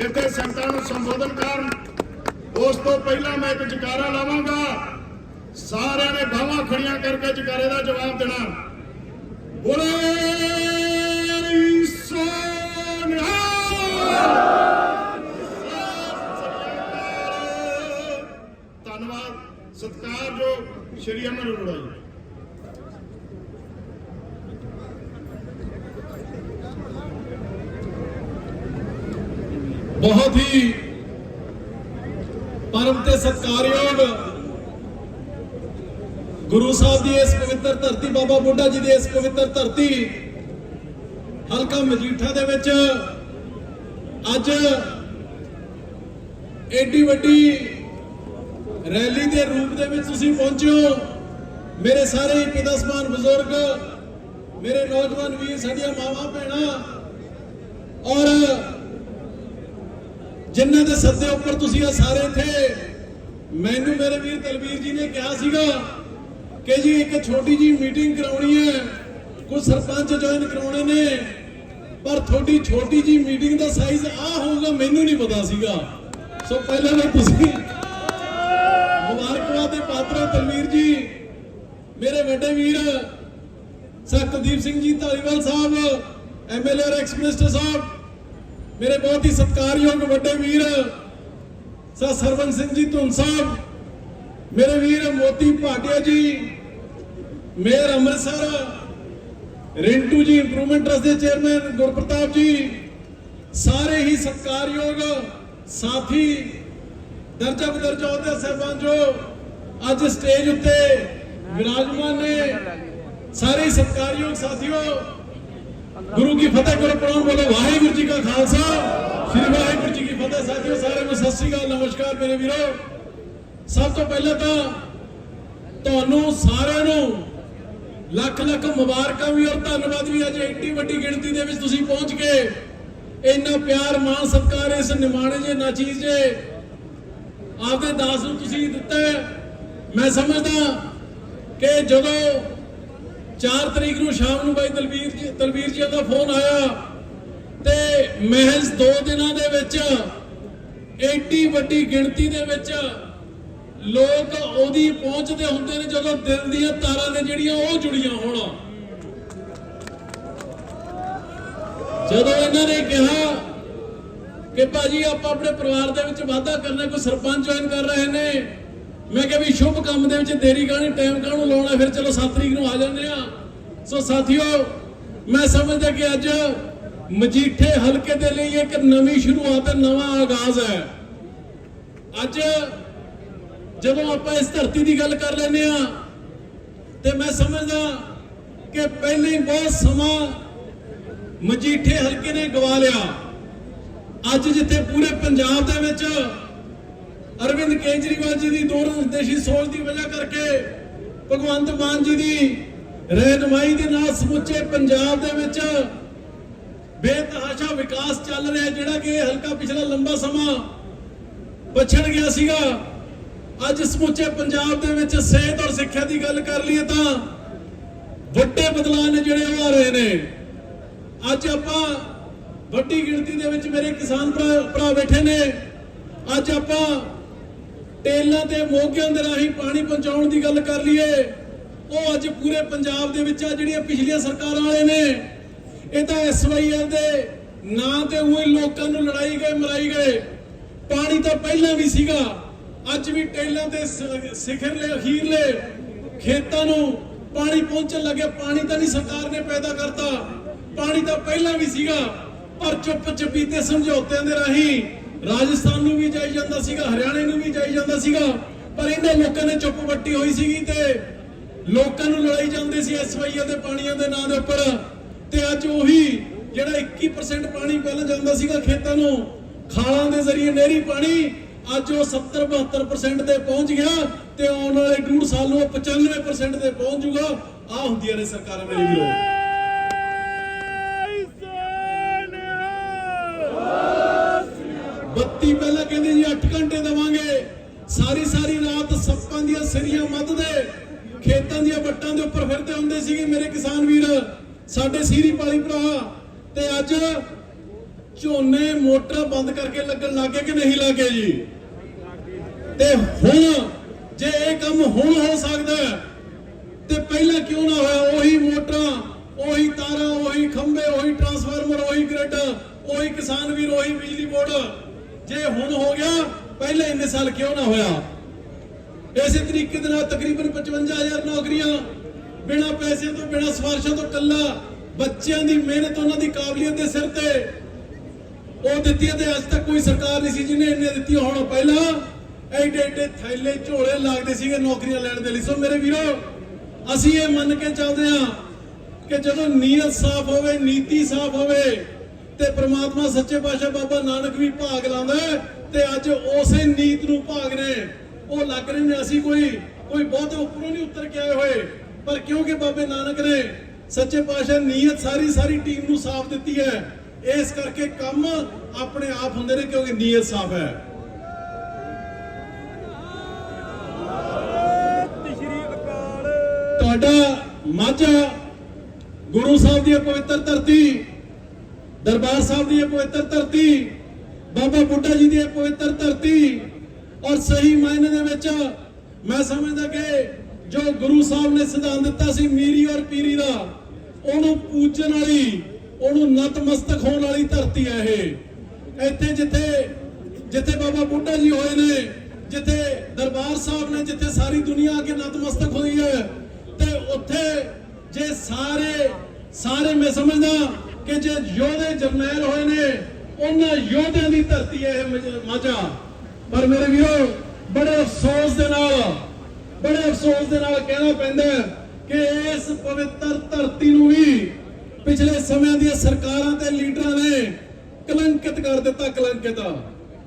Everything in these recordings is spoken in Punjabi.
ਇੱਥੇ ਸੰਗਤਾਂ ਨੂੰ ਸੰਬੋਧਨ ਕਰਨ। ਉਸ ਤੋਂ ਪਹਿਲਾਂ ਮੈਂ ਇੱਕ ਜਕਾਰਾ ਲਾਵਾਂਗਾ। ਸਾਰਿਆਂ ਨੇ ਬਾਹਾਂ ਖੜੀਆਂ ਕਰਕੇ ਜਕਾਰੇ ਦਾ ਜਵਾਬ ਦੇਣਾ। ਬੋਲੇ ਸੋਨਿਹਾ ਧੰਨਵਾਦ। ਸਤਿਕਾਰ ਜੋ ਸ਼੍ਰੀ ਅਮਰ ਅਰੋੜਾ ਜੀ। ਬਹੁਤ ਹੀ ਪਰਮ ਤੇ ਸਤਿਕਾਰਯੋਗ ਗੁਰੂ ਸਾਹਿਬ ਦੀ ਇਸ ਪਵਿੱਤਰ ਧਰਤੀ, ਬਾਬਾ ਬੁੱਢਾ ਜੀ ਦੀ ਇਸ ਪਵਿੱਤਰ ਧਰਤੀ, ਹਲਕਾ ਮਜੀਠਾ ਦੇ ਵਿੱਚ ਅੱਜ ਏਡੀ ਵੱਡੀ ਰੈਲੀ ਦੇ ਰੂਪ ਦੇ ਵਿੱਚ ਤੁਸੀਂ ਪਹੁੰਚੇ ਹੋ। ਮੇਰੇ ਸਾਰੇ ਹੀ ਪਿਤਾ ਸਮਾਨ ਬਜ਼ੁਰਗ, ਮੇਰੇ ਨੌਜਵਾਨ ਵੀਰ, ਸਾਡੀਆਂ ਮਾਵਾਂ, ਭੈਣਾਂ ਔਰ ਜਿਨ੍ਹਾਂ ਦੇ ਸੱਦੇ ਉੱਪਰ ਤੁਸੀਂ ਆ ਸਾਰੇ ਇੱਥੇ, ਮੈਨੂੰ ਮੇਰੇ ਵੀਰ ਤਲਵੀਰ ਜੀ ਨੇ ਕਿਹਾ ਸੀਗਾ ਕਿ ਜੀ ਇੱਕ ਛੋਟੀ ਜੀ ਮੀਟਿੰਗ ਕਰਾਉਣੀ ਹੈ, ਕੁਝ ਸਰਪੰਚ ਜੁਆਇਨ ਕਰਾਉਣੇ ਨੇ, ਪਰ ਤੁਹਾਡੀ ਛੋਟੀ ਜੀ ਮੀਟਿੰਗ ਦਾ ਸਾਈਜ਼ ਆ ਹੋਊਗਾ, ਮੈਨੂੰ ਨਹੀਂ ਪਤਾ ਸੀਗਾ। ਸੋ ਪਹਿਲਾਂ ਤਾਂ ਤੁਸੀਂ ਮੁਬਾਰਕਬਾਦ ਦੇ ਪਾਤਰ ਤਲਵੀਰ ਜੀ। ਮੇਰੇ ਵੱਡੇ ਵੀਰ ਸਖਤਦੀਪ ਸਿੰਘ ਜੀ, ਧਾਲੀਵਾਲ ਸਾਹਿਬ ਐਮਐਲਏ ਔਰ ਐਕਸ ਮਿਨਿਸਟਰ ਸਾਹਿਬ ਮੇਰੇ ਬਹੁਤ ਹੀ ਸਤਿਕਾਰਯੋਗ ਵੱਡੇ ਵੀਰ ਸਰ ਸਰਵਨ ਸਿੰਘ ਜੀ ਧੁੰਨ ਸਾਹਿਬ ਮੇਰੇ ਵੀਰ ਮੋਤੀ ਭਾਟਿਆ ਜੀ mayor Amritsar Rintu ji improvement trust ਦੇ ਚੇਅਰਮੈਨ ਗੁਰਪ੍ਰਤਾਪ ਜੀ ਸਾਰੇ ਹੀ ਸਤਿਕਾਰਯੋਗ ਸਾਥੀ ਦਰਜਾ ਬਦਰਜਾ ਅਹੁਦੇ ਸਾਹਿਬਾਨ ਜੋ ਅੱਜ ਸਟੇਜ ਉੱਤੇ ਵਿਰਾਜਮਾਨ ਨੇ ਸਾਰੇ ਹੀ ਸਤਿਕਾਰਯੋਗ ਸਾਥੀਓ ਗੁਰੂ ਕੀ ਫਤਿਹ ਕਰੋ ਪ੍ਰਣਾਮ ਬੋਲੋ, ਵਾਹਿਗੁਰੂ ਜੀ ਕਾ ਖਾਲਸਾ। ਸ੍ਰੀ ਵਾਹਿਗੁਰੂ ਜੀ ਕੀ ਫਤਿਹ, ਸਾਥੀਓ, ਸਾਰਿਆਂ ਨੂੰ ਸਤਿ ਸ੍ਰੀ ਅਕਾਲ, ਨਮਸਕਾਰ ਮੇਰੇ ਵੀਰੋ। ਸਭ ਤੋਂ ਪਹਿਲਾਂ ਤਾਂ ਤੁਹਾਨੂੰ ਸਾਰਿਆਂ ਨੂੰ ਲੱਖ ਲੱਖ ਮੁਬਾਰਕਾਂ ਵੀ ਔਰ ਧੰਨਵਾਦ ਵੀ। ਅੱਜ ਏਡੀ ਵੱਡੀ ਗਿਣਤੀ ਦੇ ਵਿੱਚ ਤੁਸੀਂ ਪਹੁੰਚ ਕੇ ਇੰਨਾ ਪਿਆਰ, ਮਾਣ, ਸਤਿਕਾਰ ਇਸ ਨਿਮਾਣੇ ਜੇ ਨਾਚੀਜ਼ ਜੇ ਆਪਦੇ ਦਾਸ ਨੂੰ ਤੁਸੀਂ ਦਿੱਤਾ ਮੈਂ ਸਮਝਦਾ ਕਿ ਜਦੋਂ 4 ਤਰੀਕ ਨੂੰ ਸ਼ਾਮ ਨੂੰ ਬਾਈ ਦਲਵੀਰ ਜੀ ਦਲਵੀਰ ਜੀ ਦਾ ਫੋਨ ਆਇਆ ਤੇ ਮਹਿਜ਼ 2 ਦਿਨਾਂ ਦੇ ਵਿੱਚ ਏਡੀ ਵੱਡੀ ਗਿਣਤੀ ਦੇ ਵਿੱਚ ਲੋਕ ਉਹਦੀ ਪਹੁੰਚਦੇ ਹੁੰਦੇ ਨੇ ਜਦੋਂ ਦਿਲ ਦੀਆਂ ਤਾਰਾਂ ਨੇ ਜਿਹੜੀਆਂ ਉਹ ਜੁੜੀਆਂ ਹੋਣ। ਜਦੋਂ ਇਹਨਾਂ ਨੇ ਕਿਹਾ ਕਿ ਭਾਜੀ ਆਪਾਂ ਆਪਣੇ ਪਰਿਵਾਰ ਦੇ ਵਿੱਚ ਵਾਧਾ ਕਰਨਾ, ਕੋਈ ਸਰਪੰਚ ਜੁਆਇਨ ਕਰ ਰਹੇ ਨੇ ਮੈਂ ਕਿਹਾ ਵੀ ਸ਼ੁਭ ਕੰਮ ਦੇ ਵਿੱਚ ਦੇਰੀ ਕਾਹਨੀ ਟਾਈਮ ਕਾਹਨੂੰ ਲਾਉਣਾ? ਫਿਰ ਚਲੋ 7 ਤਰੀਕ ਨੂੰ ਆ ਜਾਂਦੇ ਆ ਸੋ ਸਾਥੀਓ, ਮੈਂ ਸਮਝਦਾ ਕਿ ਅੱਜ ਮਜੀਠੇ ਹਲਕੇ ਦੇ ਲਈ ਇੱਕ ਨਵੀਂ ਸ਼ੁਰੂਆਤ, ਨਵਾਂ ਆਗਾਜ਼ ਹੈ। ਅੱਜ ਜਦੋਂ ਆਪਾਂ ਇਸ ਧਰਤੀ ਦੀ ਗੱਲ ਕਰ ਲੈਂਦੇ ਆ ਤੇ ਮੈਂ ਸਮਝਦਾ ਕਿ ਪਹਿਲੇ ਬਹੁਤ ਸਮਾਂ ਮਜੀਠੇ ਹਲਕੇ ਨੇ ਗਵਾ ਲਿਆ। ਅੱਜ ਜਿੱਥੇ ਪੂਰੇ ਪੰਜਾਬ ਦੇ ਵਿੱਚ ਅਰਵਿੰਦ ਕੇਜਰੀਵਾਲ ਜੀ ਦੀ ਦੂਰਦਰਸ਼ੀ ਸੋਚ ਦੀ ਵਜ੍ਹਾ ਕਰਕੇ ਭਗਵੰਤ ਮਾਨ ਜੀ ਦੀ ਰਹਿਨਮਾਈ ਦੇ ਨਾਲ ਸਮੁੱਚੇ ਪੰਜਾਬ ਦੇ ਵਿੱਚ ਬੇਤਹਾਸ਼ਾ ਵਿਕਾਸ ਚੱਲ ਰਿਹਾ ਜਿਹੜਾ ਕਿ ਹਲਕਾ ਪਿਛਲਾ ਲੰਬਾ ਸਮਾਂ ਪਛੜ ਗਿਆ ਸੀਗਾ। ਅੱਜ ਸਮੁੱਚੇ ਪੰਜਾਬ ਦੇ ਵਿੱਚ ਸਿਹਤ ਔਰ ਸਿੱਖਿਆ ਦੀ ਗੱਲ ਕਰ ਲਈਏ ਤਾਂ ਵੱਡੇ ਬਦਲਾਅ ਨੇ ਜਿਹੜੇ ਉਹ ਆ ਰਹੇ ਨੇ। ਅੱਜ ਆਪਾਂ ਵੱਡੀ ਗਿਣਤੀ ਦੇ ਵਿੱਚ ਮੇਰੇ ਕਿਸਾਨ ਭਰਾ ਭਰਾ ਬੈਠੇ ਨੇ। ਅੱਜ ਆਪਾਂ ਟੇਲਾਂ ਤੇ ਮੋਗਿਆਂ ਦੇ ਰਾਹੀਂ ਪਾਣੀ ਪਹੁੰਚਾਉਣ ਦੀ ਗੱਲ ਕਰ ਲਈਏ, ਉਹ ਅੱਜ ਪੂਰੇ ਪੰਜਾਬ ਦੇ ਵਿੱਚ ਆ, ਜਿਹੜੀਆਂ ਪਿਛਲੀਆਂ ਸਰਕਾਰਾਂ ਵਾਲੇ ਨੇ। ਇਹ ਤਾਂ ਐਸਵਾਈਐਲ ਦੇ ਨਾਂ ਤੇ ਉਹੀ ਲੋਕਾਂ ਨੂੰ ਲੜਾਈ ਗਏ, ਮਰਾਈ ਗਏ। ਪਾਣੀ ਤਾਂ ਪਹਿਲਾਂ ਵੀ ਸੀਗਾ, ਅੱਜ ਵੀ ਟੇਲਾਂ ਤੇ ਸਿਖਰਲੇ ਅਖੀਰਲੇ ਖੇਤਾਂ ਨੂੰ ਪਾਣੀ ਪਹੁੰਚਣ ਲੱਗੇ, ਪਾਣੀ ਤਾਂ ਨਹੀਂ ਸਰਕਾਰ ਨੇ ਪੈਦਾ ਕਰਤਾ। ਪਾਣੀ ਤਾਂ ਪਹਿਲਾਂ ਵੀ ਸੀਗਾ, ਪਰ ਚੁੱਪ ਚਪੀਤੇ ਸਮਝੌਤਿਆਂ ਦੇ ਰਾਹੀਂ ਰਾਜਸਥਾਨ ਨੂੰ ਵੀ ਜਾਈ ਜਾਂਦਾ ਸੀਗਾ, ਹਰਿਆਣੇ ਨੂੰ ਵੀ ਜਾਈ ਜਾਂਦਾ ਸੀਗਾ, ਪਰ ਇਹਨਾਂ ਲੋਕਾਂ ਨੇ ਚੁੱਪ ਵੱਟੀ ਹੋਈ ਸੀਗੀ ਤੇ ਲੋਕਾਂ ਨੂੰ ਲੜਾਈ ਜਾਂਦੇ ਸੀ ਐਸਵਾਈਆ ਦੇ ਪਾਣੀਆਂ ਦੇ ਨਾਂ ਦੇ ਉੱਪਰ ਤੇ ਅੱਜ ਉਹੀ ਜਿਹੜਾ 21% ਪਾਣੀ ਪਹਿਲਾਂ ਜਾਂਦਾ ਸੀਗਾ ਖੇਤਾਂ ਨੂੰ, ਖਾਲਾਂ ਦੇ ਜ਼ਰੀਏ ਨਹਿਰੀ ਪਾਣੀ, ਅੱਜ ਉਹ 70 72% ਤੇ ਪਹੁੰਚ ਗਿਆ ਤੇ ਆਉਣ ਵਾਲੇ ਡੂਢ ਸਾਲ ਨੂੰ ਉਹ 95% ਤੇ ਪਹੁੰਚ ਜਾਊਗਾ ਆ ਹੁੰਦੀਆਂ ਨੇ ਸਰਕਾਰਾਂ ਮੇਰੇ ਵੀਰੋ। ਬੱਤੀ ਪਹਿਲਾਂ ਕਹਿੰਦੇ ਜੀ 8 ਘੰਟੇ ਦੇਵਾਂਗੇ। ਸਾਰੀ ਸਾਰੀ ਰਾਤ ਸੱਪਾਂ ਦੀਆਂ ਸਿਰੀਆਂ ਮੱਧਦੇ, ਖੇਤਾਂ ਦੀਆਂ ਵੱਟਾਂ ਦੇ ਉੱਪਰ ਫਿਰਦੇ ਹੁੰਦੇ ਸੀਗੇ ਮੇਰੇ ਕਿਸਾਨ ਵੀਰ, ਸਾਡੇ ਸੀਰੀ ਪਾਲੀ ਭਰਾ। ਤੇ ਅੱਜ ਝੋਨੇ ਮੋਟਰ ਬੰਦ ਕਰਕੇ ਲੱਗਣ ਲੱਗੇ ਕਿ ਨਹੀਂ ਲੱਗੇ ਜੀ? ਤੇ ਹੁਣ ਜੇ ਇਹ ਕੰਮ ਹੁਣ ਹੋ ਸਕਦਾ ਤੇ ਪਹਿਲਾਂ ਕਿਉਂ ਨਾ ਹੋਇਆ? ਉਹੀ ਮੋਟਰਾਂ, ਉਹੀ ਤਾਰਾਂ, ਉਹੀ ਖੰਭੇ, ਉਹੀ ਟਰਾਂਸਫਾਰਮਰ ਉਹੀ ਗ੍ਰਿਡ ਉਹੀ ਕਿਸਾਨ ਵੀਰ, ਉਹੀ ਬਿਜਲੀ ਬੋਰਡ। ਜੇ ਹੁਣ ਹੋ ਗਿਆ, ਪਹਿਲਾਂ ਇੰਨੇ ਸਾਲ ਕਿਉਂ ਨਾ ਹੋਇਆ? ਇਸੇ ਤਰੀਕੇ ਦੇ ਨਾਲ ਤਕਰੀਬਨ 55000 ਨੌਕਰੀਆਂ, ਬਿਨਾ ਪੈਸੇ ਤੋਂ, ਬਿਨਾ ਸਵਾਰਸ਼ਾਂ ਤੋਂ ਕੱਲਾ ਬੱਚਿਆਂ ਦੀ ਮਿਹਨਤ ਉਹਨਾਂ ਦੀ ਕਾਬਲੀਅਤ ਦੇ ਸਿਰ ਤੇ। ਉਹ ਦਿੱਤੀਆਂ ਤੇ ਅੱਜ ਤੱਕ ਕੋਈ ਸਰਕਾਰ ਨਹੀਂ ਸੀ ਜਿਹਨੇ ਇੰਨੇ ਦਿੱਤੀਆਂ, ਹੁਣ ਪਹਿਲਾਂ ਐਡੇ ਐਡੇ ਥੈਲੇ ਝੋਲੇ ਲੱਗਦੇ ਸੀਗੇ ਨੌਕਰੀਆਂ ਲੈਣ ਦੇ ਲਈ। ਸੋ ਮੇਰੇ ਵੀਰੋ, ਅਸੀਂ ਇਹ ਮੰਨ ਕੇ ਚੱਲਦੇ ਹਾਂ ਕਿ ਜਦੋਂ ਨੀਅਤ ਸਾਫ਼ ਹੋਵੇ, ਨੀਤੀ ਸਾਫ਼ ਹੋਵੇ ਤੇ ਪ੍ਰਮਾਤਮਾ ਸੱਚੇ ਪਾਤਸ਼ਾਹ ਬਾਬਾ ਨਾਨਕ ਵੀ ਭਾਗ ਲਾਉਂਦਾ ਤੇ ਅੱਜ ਉਸੇ ਨੀਤ ਨੂੰ ਭਾਗ ਨੇ ਉਹ ਲੱਗ ਰਹੇ ਨੇ ਅਸੀਂ ਕੋਈ ਕੋਈ ਬਹੁਤ ਉੱਪਰੋਂ ਨਹੀਂ ਉਤਰ ਕੇ ਆਏ ਹੋਏ। ਪਰ ਕਿਉਂਕਿ ਬਾਬੇ ਨਾਨਕ ਨੇ ਸੱਚੇ ਪਾਤਸ਼ਾਹ ਨੀਅਤ ਸਾਰੀ ਸਾਰੀ ਟੀਮ ਨੂੰ ਸਾਫ਼ ਦਿੱਤੀ ਹੈ, ਇਸ ਕਰਕੇ ਕੰਮ ਆਪਣੇ ਆਪ ਹੁੰਦੇ ਨੇ ਕਿਉਂਕਿ ਨੀਅਤ ਸਾਫ਼ ਹੈ। ਤੁਹਾਡਾ ਮਾਝਾ ਗੁਰੂ ਸਾਹਿਬ ਦੀ ਪਵਿੱਤਰ ਧਰਤੀ ਦਰਬਾਰ ਸਾਹਿਬ ਦੀ ਇਹ ਪਵਿੱਤਰ ਧਰਤੀ, ਬਾਬਾ ਬੁੱਢਾ ਜੀ ਦੀ ਇਹ ਪਵਿੱਤਰ ਧਰਤੀ ਔਰ ਸਹੀ ਮਾਇਨੇ ਦੇ ਵਿੱਚ ਮੈਂ ਸਮਝਦਾ ਕਿ ਜੋ ਗੁਰੂ ਸਾਹਿਬ ਨੇ ਸਿਧਾਂਤ ਦਿੱਤਾ ਸੀ ਮੀਰੀ ਔਰ ਪੀਰੀ ਦਾ, ਉਹਨੂੰ ਪੂਜਣ ਵਾਲੀ, ਉਹਨੂੰ ਨਤਮਸਤਕ ਹੋਣ ਵਾਲੀ ਧਰਤੀ ਹੈ ਇਹ। ਇੱਥੇ ਜਿੱਥੇ ਜਿੱਥੇ ਬਾਬਾ ਬੁੱਢਾ ਜੀ ਹੋਏ ਨੇ, ਜਿੱਥੇ ਦਰਬਾਰ ਸਾਹਿਬ ਨੇ ਜਿੱਥੇ ਸਾਰੀ ਦੁਨੀਆ ਆ ਕੇ ਨਤਮਸਤਕ ਹੋਈ ਹੈ, ਤੇ ਉੱਥੇ ਜੇ ਸਾਰੇ ਸਾਰੇ ਮੈਂ ਸਮਝਦਾ ਕਿ ਜੇ ਯੋਧੇ ਜਰਨੈਲ ਹੋਏ ਨੇ, ਉਹਨਾਂ ਯੋਧਿਆਂ ਦੀ ਧਰਤੀ ਹੈ ਇਹ ਮਾਝਾ। ਪਰ ਮੇਰੇ ਵੀਰੋ, ਬੜੇ ਅਫਸੋਸ ਦੇ ਨਾਲ, ਬੜੇ ਅਫਸੋਸ ਦੇ ਨਾਲ ਕਹਿਣਾ ਪੈਂਦਾ ਕਿ ਇਸ ਪਵਿੱਤਰ ਧਰਤੀ ਨੂੰ ਵੀ ਪਿਛਲੇ ਸਮਿਆਂ ਦੀਆਂ ਸਰਕਾਰਾਂ ਤੇ ਲੀਡਰਾਂ ਨੇ ਕਲੰਕਿਤ ਕਰ ਦਿੱਤਾ, ਕਲੰਕਿਤ।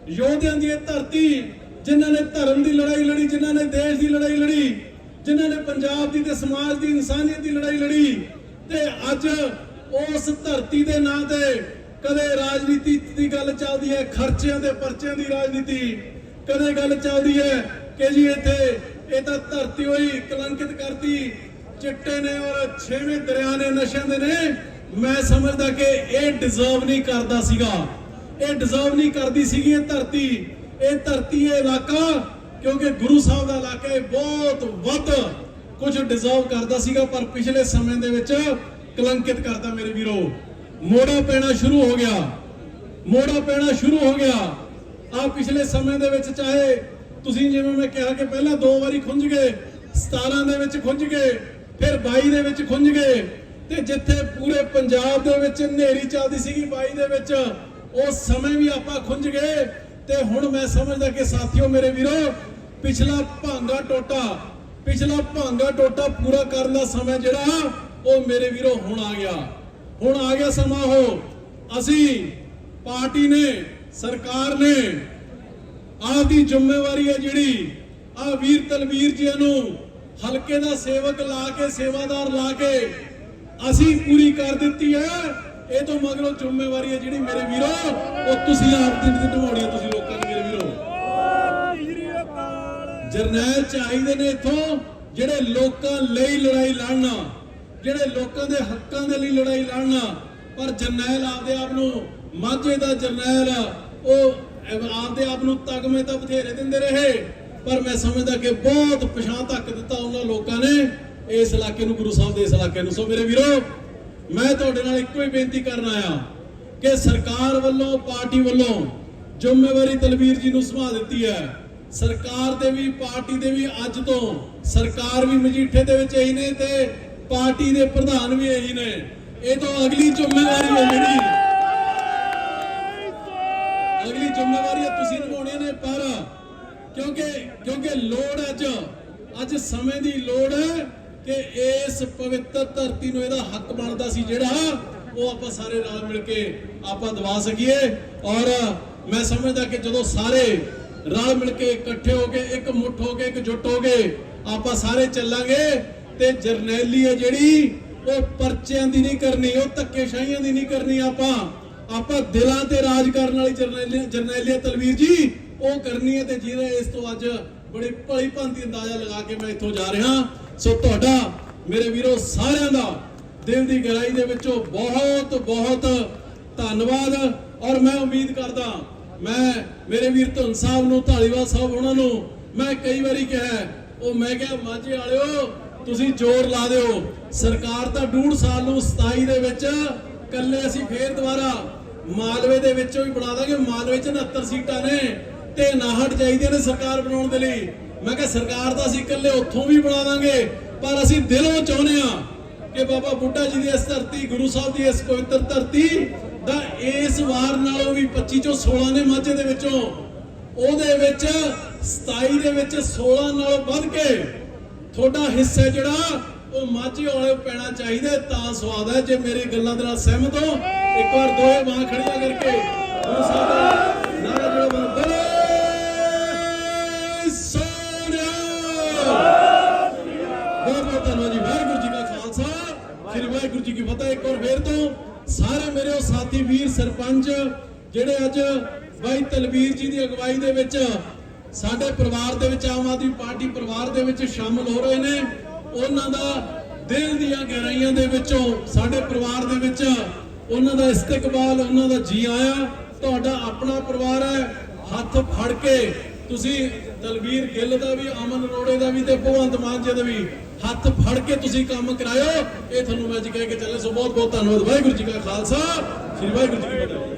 ਯੋਧਿਆਂ ਦੀ ਇਹ ਧਰਤੀ, ਜਿਨ੍ਹਾਂ ਨੇ ਧਰਮ ਦੀ ਲੜਾਈ ਲੜੀ, ਜਿਨ੍ਹਾਂ ਨੇ ਦੇਸ਼ ਦੀ ਲੜਾਈ ਲੜੀ, ਜਿਨ੍ਹਾਂ ਨੇ ਪੰਜਾਬ ਦੀ ਤੇ ਸਮਾਜ ਦੀ, ਇਨਸਾਨੀਅਤ ਦੀ ਲੜਾਈ ਲੜੀ, ਤੇ ਅੱਜ ਉਸ ਧਰਤੀ ਦੇ ਨਾਂ ਤੇ ਕਦੇ ਰਾਜਨੀਤੀ ਦੀ ਗੱਲ ਚੱਲਦੀ ਹੈ, ਖਰਚਿਆਂ ਤੇ ਪਰਚਿਆਂ ਦੀ ਰਾਜਨੀਤੀ। ਕਦੇ ਗੱਲ ਚੱਲਦੀ ਹੈ ਕਿ ਜੀ ਇੱਥੇ ਇਹ ਤਾਂ ਧਰਤੀ ਹੋਈ ਕਲੰਕਿਤ ਕਰਤੀ, ਚਿੱਟੇ ਨੇ ਔਰ ਛੇਵੇਂ ਦਰਿਆ ਨੇ ਨਸ਼ਿਆਂ ਦੇ ਨੇ। ਮੈਂ ਸਮਝਦਾ ਕਿ ਇਹ ਡਿਜ਼ਰਵ ਨਹੀਂ ਕਰਦਾ ਸੀਗਾ। ਇਹ ਡਿਜ਼ਰਵ ਨਹੀਂ ਕਰਦੀ ਸੀਗੀ ਇਹ ਧਰਤੀ। ਇਹ ਧਰਤੀ, ਇਹ ਇਲਾਕਾ, ਕਿਉਂਕਿ ਗੁਰੂ ਸਾਹਿਬ ਦਾ ਇਲਾਕਾ ਇਹ ਬਹੁਤ ਵੱਧ ਕੁਝ ਡਿਜ਼ਰਵ ਕਰਦਾ ਸੀਗਾ, ਪਰ ਪਿਛਲੇ ਸਮੇਂ ਦੇ ਵਿੱਚ ਕਲੰਕਿਤ ਕਰਤਾ ਮੇਰੇ ਵੀਰੋ। ਮੋੜਾ ਪੈਣਾ ਸ਼ੁਰੂ ਹੋ ਗਿਆ। ਮੋੜਾ ਪੈਣਾ ਸ਼ੁਰੂ ਹੋ ਗਿਆ। ਆ ਪਿਛਲੇ ਸਮੇਂ ਦੇ ਵਿੱਚ ਚਾਹੇ ਤੁਸੀਂ ਜਿਵੇਂ ਮੈਂ ਕਿਹਾ ਕਿ ਪਹਿਲਾਂ ਦੋ ਵਾਰੀ ਖੁੰਝ ਗਏ 17 ਦੇ ਵਿੱਚ ਖੁੰਝ ਗਏ, ਫਿਰ 22 ਦੇ ਵਿੱਚ ਖੁੰਝ ਗਏ, ਤੇ ਜਿੱਥੇ ਪੂਰੇ ਪੰਜਾਬ ਦੇ ਵਿੱਚ ਹਨੇਰੀ ਚੱਲਦੀ ਸੀਗੀ 22 ਦੇ ਵਿੱਚ, ਉਸ ਸਮੇਂ ਵੀ ਆਪਾਂ ਖੁੰਝ ਗਏ। ਤੇ ਹੁਣ ਮੈਂ ਸਮਝਦਾ ਕਿ ਸਾਥੀਓ ਮੇਰੇ ਵੀਰੋ, ਪਿਛਲਾ ਭਾਂਗਾ ਟੋਟਾ, ਪਿਛਲਾ ਭਾਂਗਾ ਟੋਟਾ ਪੂਰਾ ਕਰਨ ਦਾ ਸਮਾਂ ਜਿਹੜਾ ਉਹ ਮੇਰੇ ਵੀਰੋ, ਹੁਣ ਆ ਗਿਆ। ਹੁਣ ਆ ਗਿਆ ਸਮਾਂ ਉਹ। ਅਸੀਂ ਪਾਰਟੀ ਨੇ, ਸਰਕਾਰ ਨੇ ਆਪ ਜ਼ਿੰਮੇਵਾਰੀ ਹੈ ਜਿਹੜੀ ਆ ਵੀਰ ਤਲਵੀਰ ਜੀ ਨੂੰ ਹਲਕੇ ਦਾ ਸੇਵਕ ਲਾ ਕੇ, ਸੇਵਾਦਾਰ ਲਾ ਕੇ ਅਸੀਂ ਪੂਰੀ ਕਰ ਦਿੱਤੀ ਹੈ। ਇਹ ਤੋਂ ਮਗਰੋਂ ਜ਼ਿੰਮੇਵਾਰੀ ਹੈ ਜਿਹੜੀ ਮੇਰੇ ਵੀਰੋ, ਉਹ ਤੁਸੀਂ ਆਪ ਦੀ ਨਿਭਾਉਣੀ ਹੈ ਤੁਸੀਂ ਲੋਕਾਂ ਦੀ, ਮੇਰੇ ਵੀਰੋ। ਜਰਨੈਲ ਚਾਹੀਦੇ ਨੇ ਇਥੋਂ, ਜਿਹੜੇ ਲੋਕਾਂ ਲਈ ਲੜਾਈ ਲੜਨਾ। ਜਿਹੜੇ ਲੋਕਾਂ ਦੇ ਹੱਕਾਂ ਦੇ ਲਈ ਲੜਾਈ ਲੜਨਾ, ਪਰ ਜਰਨੈਲ ਆਪਦੇ ਆਪ ਨੂੰ, ਮਾਝੇ ਦਾ ਜਰਨੈਲ, ਉਹ ਆਪਦੇ ਆਪ ਨੂੰ ਤਗਮੇ ਤਾਂ ਬਥੇਰੇ ਦਿੰਦੇ ਰਹੇ, ਪਰ ਮੈਂ ਸਮਝਦਾ ਕਿ ਬਹੁਤ ਪਛਾਣ ਤੱਕ ਦਿੱਤਾ ਉਹਨਾਂ ਲੋਕਾਂ ਨੇ ਇਸ ਇਲਾਕੇ ਨੂੰ, ਗੁਰੂ ਸਾਹਿਬ ਦੇ ਇਸ ਇਲਾਕੇ ਨੂੰ। ਸੋ ਮੇਰੇ ਵੀਰੋ, ਮੈਂ ਤੁਹਾਡੇ ਨਾਲ ਇੱਕੋ ਹੀ ਬੇਨਤੀ ਕਰਨ ਆਇਆ ਕਿ ਸਰਕਾਰ ਵੱਲੋਂ, ਪਾਰਟੀ ਵੱਲੋਂ ਜ਼ਿੰਮੇਵਾਰੀ ਤਲਵੀਰ ਜੀ ਨੂੰ ਸੰਭਾਲ ਦਿੱਤੀ ਹੈ। ਸਰਕਾਰ ਦੇ ਵੀ, ਪਾਰਟੀ ਦੇ ਵੀ ਅੱਜ ਤੋਂ ਸਰਕਾਰ ਵੀ ਮਜੀਠੇ ਦੇ ਵਿੱਚ ਹੀ ਨੇ ਤੇ ਪਾਰਟੀ ਦੇ ਪ੍ਰਧਾਨ ਵੀ ਇਹੀ ਨੇ। ਇਹ ਤੋਂ ਅਗਲੀ ਜ਼ਿੰਮੇਵਾਰੀ ਹੈ ਜਿਹੜੀ ਅਗਲੀ ਜ਼ਿੰਮੇਵਾਰੀ ਤੁਸੀਂ ਨਿਭਾਉਣੀਆਂ ਨੇ, ਪਰ ਕਿਉਂਕਿ ਕਿਉਂਕਿ ਲੋੜ ਅੱਜ। ਅੱਜ ਸਮੇਂ ਦੀ ਲੋੜ ਹੈ ਕਿ ਇਸ ਪਵਿੱਤਰ ਧਰਤੀ ਨੂੰ ਇਹਦਾ ਹੱਕ ਬਣਦਾ ਸੀ ਜਿਹੜਾ, ਉਹ ਆਪਾਂ ਸਾਰੇ ਨਾਲ ਮਿਲ ਕੇ ਆਪਾਂ ਦਵਾ ਸਕੀਏ। ਔਰ ਮੈਂ ਸਮਝਦਾ ਕਿ ਜਦੋਂ ਸਾਰੇ ਰਲ ਮਿਲ ਕੇ ਇਕੱਠੇ ਹੋ ਕੇ, ਇੱਕ ਮੁੱਠ ਹੋ ਕੇ, ਇੱਕ ਜੁੱਟ ਹੋ ਕੇ ਆਪਾਂ ਸਾਰੇ ਚੱਲਾਂਗੇ ਤੇ ਜਰਨੈਲੀ ਹੈ ਜਿਹੜੀ, ਉਹ ਪਰਚਿਆਂ ਦੀ ਨਹੀਂ ਕਰਨੀ, ਉਹ ਧੱਕੇਸ਼ਾਹੀਆਂ ਦੀ ਨਹੀਂ ਕਰਨੀ ਆਪਾਂ। ਆਪਾਂ ਦਿਲਾਂ ਤੇ ਰਾਜ ਕਰਨ ਵਾਲੀ ਜਰਨੈਲੀ ਜਰਨੈਲੀਆ ਤਲਵੀਰ ਜੀ। ਉਹ ਕਰਨੀ ਹੈ ਤੇ ਜਿਹਦੇ ਇਸ ਤੋਂ ਅੱਜ ਬੜੀ ਭਲੀ ਭਾਂਤੀ ਅੰਦਾਜ਼ਾ ਲਗਾ ਕੇ ਮੈਂ ਇੱਥੋਂ ਜਾ ਰਿਹਾ। ਸੋ ਤੁਹਾਡਾ, ਮੇਰੇ ਵੀਰੋ, ਸਾਰਿਆਂ ਦਾ ਦਿਲ ਦੀ ਗਹਿਰਾਈ ਦੇ ਵਿੱਚੋਂ ਬਹੁਤ ਬਹੁਤ ਧੰਨਵਾਦ। ਔਰ ਮੈਂ ਉਮੀਦ ਕਰਦਾ, ਮੈਂ, ਮੇਰੇ ਵੀਰ ਧੁਨ ਸਾਹਿਬ ਨੂੰ ਢਾਲੀਵਾਲ ਸਾਹਿਬ ਉਹਨਾਂ ਨੂੰ, ਮੈਂ ਕਈ ਵਾਰੀ ਕਿਹਾ, ਉਹ ਮੈਂ ਕਿਹਾ, ਮਾਝੇ ਵਾਲਿਓ ਤੁਸੀਂ ਜ਼ੋਰ ਲਾ ਦਿਓ। ਸਰਕਾਰ ਤਾਂ ਡੂਢ ਸਾਲ ਨੂੰ 27 ਦੇ ਵਿੱਚ ਕੱਲੇ ਅਸੀਂ ਫੇਰ ਦੁਬਾਰਾ ਮਾਲਵੇ ਦੇ ਵਿੱਚੋਂ ਵੀ ਬਣਾ ਦਾਂਗੇ। ਮਾਲਵੇ ਚ 69 ਸੀਟਾਂ ਨੇ ਤੇ 59 ਚਾਹੀਦੀਆਂ ਨੇ ਸਰਕਾਰ ਬਣਾਉਣ ਦੇ ਲਈ। ਮੈਂ ਕਿਹਾ ਸਰਕਾਰ ਤਾਂ ਅਸੀਂ ਇਕੱਲੇ ਉੱਥੋਂ ਵੀ ਬਣਾ ਦਾਂਗੇ। ਪਰ ਅਸੀਂ ਦਿਲੋਂ ਚਾਹੁੰਦੇ ਆ ਕਿ ਬਾਬਾ ਬੁੱਢਾ ਜੀ ਦੀ ਇਸ ਧਰਤੀ, ਗੁਰੂ ਸਾਹਿਬ ਦੀ ਇਸ ਪਵਿੱਤਰ ਧਰਤੀ ਦਾ ਇਸ ਵਾਰ ਨਾਲੋਂ ਵੀ 25 ਚੋਂ 16 ਨੇ ਮਾਝੇ ਦੇ ਵਿੱਚੋਂ ਉਹਦੇ ਵਿੱਚ 27 ਦੇ ਵਿੱਚ 16 ਨਾਲੋਂ ਵੱਧ ਕੇ ਤੁਹਾਡਾ ਹਿੱਸਾ ਜਿਹੜਾ, ਉਹ ਮਾਝੇ ਵਾਲੇ ਪੈਣਾ ਚਾਹੀਦਾ ਤਾਂ ਸਵਾਦ ਹੈ। ਜੇ ਮੇਰੀ ਗੱਲਾਂ ਦੇ ਨਾਲ ਸਹਿਮਤ ਹੋ, ਇੱਕ ਵਾਰ ਦੋਏ ਬਾਹਾਂ ਖੜੀਆਂ ਕਰਕੇ ਗੁਰੂ ਸਾਹਿਬ ਨਾਰਾ ਜਿਹੜਾ ਬੋਲੇ ਸੋਨਿਆ ਬਹੁਤ ਬਹੁਤ ਧੰਨਵਾਦ ਜੀ। ਵਾਹਿਗੁਰੂ ਜੀ ਕਾ ਖਾਲਸਾ। ਸ੍ਰੀ ਵਾਹਿਗੁਰੂ ਜੀ ਕੀ ਫਤਿਹ। ਇੱਕ ਵਾਰ ਫੇਰ ਤੋਂ ਸਾਰੇ ਮੇਰੇ ਉਹ ਸਾਥੀ ਵੀਰ, ਸਰਪੰਚ, ਜਿਹੜੇ ਅੱਜ ਬਾਈ ਤਲਵੀਰ ਜੀ ਦੀ ਅਗਵਾਈ ਦੇ ਵਿੱਚ ਸਾਡੇ ਪਰਿਵਾਰ ਦੇ ਵਿੱਚ ਆਮ ਆਦਮੀ ਪਾਰਟੀ ਪਰਿਵਾਰ ਦੇ ਵਿੱਚ ਸ਼ਾਮਲ ਹੋ ਰਹੇ ਨੇ। ਉਹਨਾਂ ਦਾ ਦਿਲ ਦੀਆਂ ਗਹਿਰਾਈਆਂ ਦੇ ਵਿੱਚੋਂ ਸਾਡੇ ਪਰਿਵਾਰ ਦੇ ਵਿੱਚ ਉਹਨਾਂ ਦਾ ਇਸਤਕਬਾਲ, ਉਹਨਾਂ ਦਾ ਜੀ ਆਇਆ। ਤੁਹਾਡਾ ਆਪਣਾ ਪਰਿਵਾਰ ਹੈ। ਹੱਥ ਫੜ ਕੇ ਤੁਸੀਂ ਦਲਵੀਰ ਗਿੱਲ ਦਾ ਵੀ, ਅਮਨ ਅਰੋੜੇ ਦਾ ਵੀ ਤੇ ਭਗਵੰਤ ਮਾਨ ਜੀ ਦਾ ਵੀ ਹੱਥ ਫੜ ਕੇ ਤੁਸੀਂ ਕੰਮ ਕਰਾਇਓ। ਇਹ ਤੁਹਾਨੂੰ ਮੈਂ ਅੱਜ ਕਹਿ ਕੇ ਚੱਲੇ ਸੋ ਬਹੁਤ ਬਹੁਤ ਧੰਨਵਾਦ। ਵਾਹਿਗੁਰੂ ਜੀ ਕਾ ਖਾਲਸਾ। ਸ੍ਰੀ ਵਾਹਿਗੁਰੂ ਜੀ ਕੀ ਫਤਿਹ।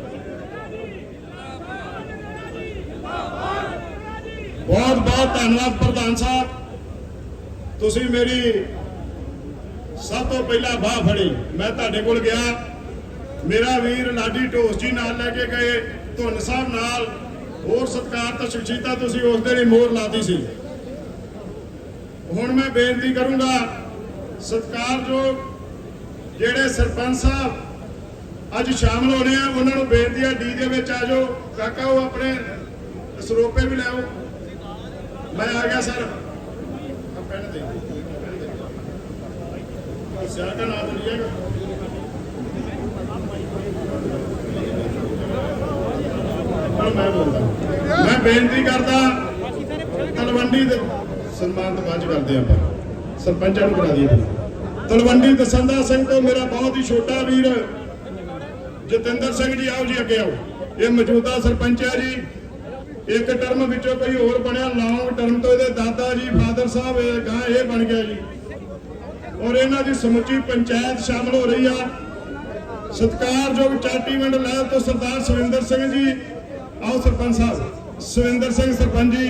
ਬਹੁਤ ਬਹੁਤ ਧੰਨਵਾਦ ਪ੍ਰਧਾਨ ਸਾਹਿਬ। ਤੁਸੀਂ ਮੇਰੀ ਸਭ ਤੋਂ ਪਹਿਲਾਂ ਬਾਹ ਫੜੀ। ਮੈਂ ਤੁਹਾਡੇ ਕੋਲ ਗਿਆ। ਮੇਰਾ ਵੀਰ ਲਾਡੀ ਢੋਸ ਜੀ ਨਾਲ ਲੈ ਕੇ ਗਏ। ਧੁੰਨ ਸਾਹਿਬ ਨਾਲ ਹੋਰ ਸਤਕਾਰ ਤਾਂ ਸ਼ਖਸੀਅਤਾਂ ਤੁਸੀਂ ਉਸ ਦਿਨ ਹੀ ਮੋਹਰ ਲਾਤੀ ਸੀ। ਹੁਣ ਮੈਂ ਬੇਨਤੀ ਕਰੂੰਗਾ, ਸਤਿਕਾਰਯੋਗ ਜਿਹੜੇ ਸਰਪੰਚ ਸਾਹਿਬ ਅੱਜ ਸ਼ਾਮਲ ਹੋਣੇ ਆ, ਉਹਨਾਂ ਨੂੰ ਬੇਨਤੀ ਆ, ਡੀ ਦੇ ਵਿੱਚ ਆ ਜਾਓ। ਕਾਕਾ ਉਹ ਆਪਣੇ ਸਰੋਪੇ ਵੀ ਲੈ ਆਓ। ਮੈਂ ਆ ਗਿਆ, ਸਰ। ਆ ਦੇ ਸਿਆਰ ਦਾ ਨਾਮ ਬੋਲੀਏਗਾ ਮੈਂ ਬੋਲਦਾ ਮੈਂ ਬੇਨਤੀ ਕਰਦਾ, ਤਲਵੰਡੀ ਦੇ ਸਨਮਾਨ ਤੋਂ ਕਰਦੇ ਆਪਾਂ। ਸਰਪੰਚਾਂ ਨੂੰ ਕਰਾ ਦਈਏ ਤਲਵੰਡੀ ਦਸੰਦਾ ਸਿੰਘ ਤੋਂ ਮੇਰਾ ਬਹੁਤ ਹੀ ਛੋਟਾ ਵੀਰ ਜਤਿੰਦਰ ਸਿੰਘ ਜੀ, ਆਓ ਜੀ ਅੱਗੇ ਆਓ। ਇਹ ਮੌਜੂਦਾ ਸਰਪੰਚ ਹੈ ਜੀ। ਇੱਕ ਟਰਮ ਵਿੱਚੋਂ ਕੋਈ ਹੋਰ ਬਣਿਆ ਲੌਂਗ ਟਰਮ ਤੋਂ ਇਹਦੇ ਦਾਦਾ ਜੀ ਫਾਦਰ ਸਾਹਿਬ, ਇਹ ਗਾਂ ਇਹ ਬਣ ਗਿਆ ਜੀ। ਔਰ ਇਹਨਾਂ ਦੀ ਸਮੁੱਚੀ ਪੰਚਾਇਤ ਸ਼ਾਮਲ ਹੋ ਰਹੀ ਆ। ਸਤਿਕਾਰਯੋਗ ਚਾਟੀਵਿੰਡ ਲੈਵਲ ਤੋਂ ਸਰਦਾਰ ਸੁਰਿੰਦਰ ਸਿੰਘ ਜੀ। ਆਓ ਸਰਪੰਚ ਸਾਹਿਬ ਸੁਰਿੰਦਰ ਸਿੰਘ ਸਰਪੰਚ ਜੀ।